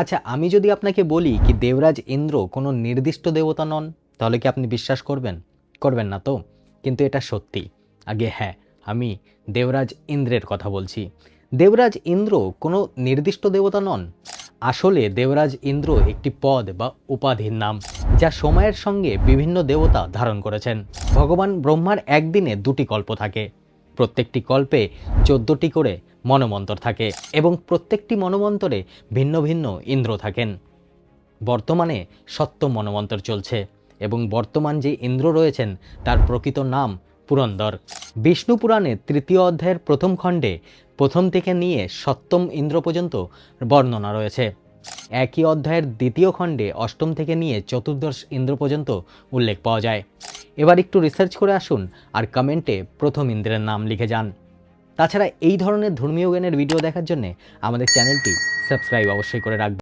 আচ্ছা আমি যদি আপনাকে বলি কি দেবরাজ ইন্দ্র কোনো নির্দিষ্ট দেবতা নন, তাহলে কি আপনি বিশ্বাস করবেন? করবেন না তো? কিন্তু এটা সত্যি। আগে হ্যাঁ আমি দেবরাজ ইন্দ্রের কথা বলছি। দেবরাজ ইন্দ্র কোনো নির্দিষ্ট দেবতা নন। আসলে দেবরাজ ইন্দ্র একটি পদ বা উপাধির নাম, যা সময়ের সঙ্গে বিভিন্ন দেবতা ধারণ করেছেন। ভগবান ব্রহ্মার একদিনে দুটি কল্প থাকে। প্রত্যেকটি কল্পে চোদ্দটি করে মনমন্তর থাকে এবং প্রত্যেকটি মনমন্তরে ভিন্ন ভিন্ন ইন্দ্র থাকেন। বর্তমানে সত্য মনমন্তর চলছে এবং বর্তমান যে ইন্দ্র রয়েছেন, তার প্রকৃত নাম পুরন্দর। বিষ্ণু পুরাণে তৃতীয় অধ্যায়ের প্রথম খণ্ডে প্রথম থেকে নিয়ে সপ্তম ইন্দ্র পর্যন্ত বর্ণনা রয়েছে। একই অধ্যায়ের দ্বিতীয় খণ্ডে অষ্টম থেকে নিয়ে চতুর্দশ ইন্দ্র পর্যন্ত উল্লেখ পাওয়া যায়। এবার একটু রিসার্চ করে আসুন আর কমেন্টে প্রথম ইন্দ্রের নাম লিখে যান। তাছাড়া এই ধরনের ধর্মীয় জ্ঞানের ভিডিও দেখার জন্য আমাদের চ্যানেলটি সাবস্ক্রাইব অবশ্যই করে রাখবেন।